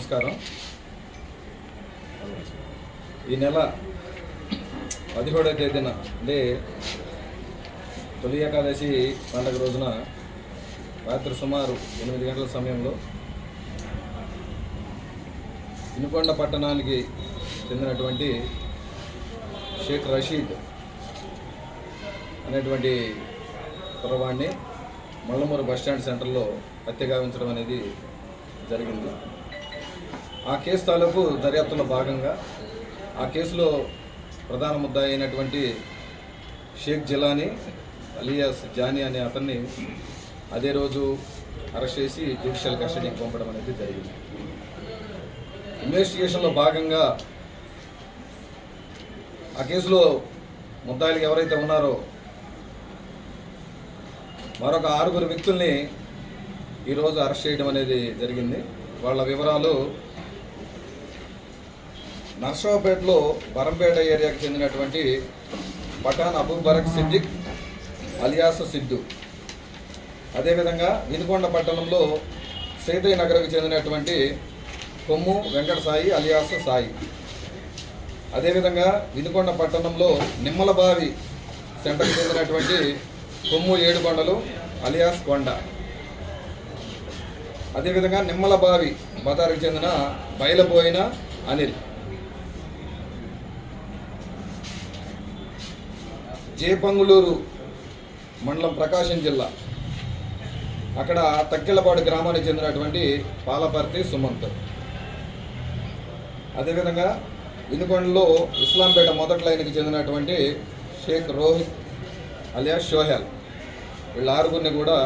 నమస్కారం. ఈ నెల పదిహేడవ తేదీన అంటే తొలి ఏకాదశి పండగ రోజున రాత్రి సుమారు ఎనిమిది గంటల సమయంలో ఇనుకొండ పట్టణానికి చెందినటువంటి షేక్ రషీద్ అనేటువంటి కుర్రవాడిని మల్లమూరు బస్టాండ్ సెంటర్లో హత్య గావించడం అనేది జరిగింది. ఆ కేసు తాలూకు దర్యాప్తులో భాగంగా ఆ కేసులో ప్రధాన ముద్దా అయినటువంటి షేక్ జిలానీ అలియాస్ జానీ అనే అతన్ని అదే రోజు అరెస్ట్ చేసి జ్యుడిషియల్ కస్టడీకి పంపడం అనేది జరిగింది. ఇన్వెస్టిగేషన్లో భాగంగా ఆ కేసులో ముద్దాయిలు ఎవరైతే ఉన్నారో మరొక ఆరుగురు వ్యక్తుల్ని ఈరోజు అరెస్ట్ చేయడం అనేది జరిగింది. వాళ్ళ వివరాలు. నర్సరావుపేటలో బరంపేట ఏరియాకి చెందినటువంటి పఠాన్ అబూబరక్ సిద్దిక్ అలియాస్ సిద్దు అదేవిధంగా వినుకొండ పట్టణంలో సీతయ్య నగర్కి చెందినటువంటి కొమ్ము వెంకట సాయి అలియాస్ సాయి. అదేవిధంగా వినుకొండ పట్టణంలో నిమ్మలబావి సెంటర్కి చెందినటువంటి కొమ్ము ఏడుకొండలు అలియాస్ కొండ. అదేవిధంగా నిమ్మలబావి బజారుకి చెందిన బయలుపోయిన అనిల్. జేపంగులూరు మండలం ప్రకాశం జిల్లా. అక్కడ తక్కిలపాడు గ్రామానికి చెందినటువంటి పాలపర్తి సుమంత్. అదేవిధంగా వినుకొండలో ఇస్లాంపేట మొదటి లైన్కి చెందినటువంటి షేక్ రోహిత్ అలియాస్ షోహెల్. వీళ్ళ ఆరుగురిని కూడా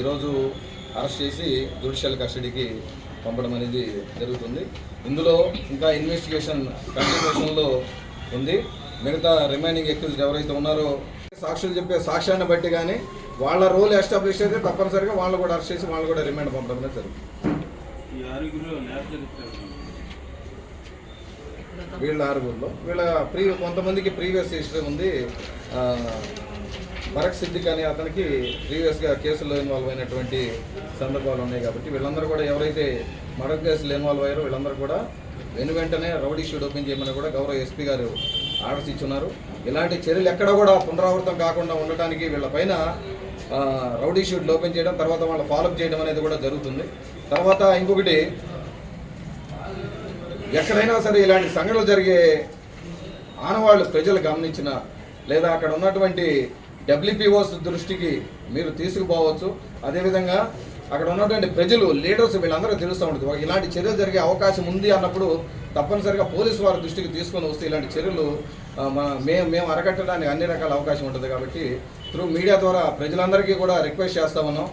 ఈరోజు అరెస్ట్ చేసి జ్యుడిషియల్ కస్టడీకి పంపడం అనేది జరుగుతుంది. ఇందులో ఇంకా ఇన్వెస్టిగేషన్ కంటిన్యూషన్లో ఉంది. మిగతా రిమైనింగ్ ఎక్యూజ్డ్ ఎవరైతే ఉన్నారో సాక్షులు చెప్పే సాక్ష్యాన్ని బట్టి కానీ వాళ్ళ రోల్ ఎస్టాబ్లిష్ అయితే తప్పనిసరిగా వాళ్ళు కూడా అరెస్ట్ చేసి వాళ్ళు కూడా రిమాండ్ పంపడం జరుగుతుంది. వీళ్ళ ఆరుగురిలో. వీళ్ళ ప్రీ కొంతమందికి ప్రీవియస్ హిస్టరీ ఉంది. బరక్ సిద్దిక్ అనే అతనికి ప్రీవియస్గా కేసుల్లో ఇన్వాల్వ్ అయినటువంటి సందర్భాలు ఉన్నాయి కాబట్టి వీళ్ళందరూ కూడా ఎవరైతే మరక్ కేసులు ఇన్వాల్వ్ అయ్యారో వీళ్ళందరూ కూడా వెను వెంటనే రౌడీ షూట్ ఓపెన్ చేయమని కూడా గౌరవ ఎస్పీ గారు ఆర్డర్స్ ఇచ్చున్నారు. ఇలాంటి చర్యలు ఎక్కడ కూడా పునరావృతం కాకుండా ఉండటానికి వీళ్ళపైన ఆ, రౌడీ షూట్ ఓపెన్ చేయడం తర్వాత వాళ్ళు ఫాలోఅప్ చేయడం అనేది కూడా జరుగుతుంది. తర్వాత ఇంకొకటి ఎక్కడైనా సరే ఇలాంటి సంఘటనలు జరిగే ఆనవాళ్ళు ప్రజలు గమనించిన లేదా అక్కడ ఉన్నటువంటి డబ్ల్యూపీఓస్ దృష్టికి మీరు తీసుకుపోవచ్చు. అదేవిధంగా అక్కడ ఉన్నటువంటి ప్రజలు లీడర్స్ వీళ్ళందరూ తెలుస్తూ ఉంటుంది. ఇలాంటి చర్యలు జరిగే అవకాశం ఉంది అన్నప్పుడు తప్పనిసరిగా పోలీసు వారి దృష్టికి తీసుకొని వస్తే ఇలాంటి చర్యలు మేము మేము అరకట్టడానికి అన్ని రకాల అవకాశం ఉంటుంది కాబట్టి త్రూ మీడియా ద్వారా ప్రజలందరికీ కూడా రిక్వెస్ట్ చేస్తా ఉన్నాం.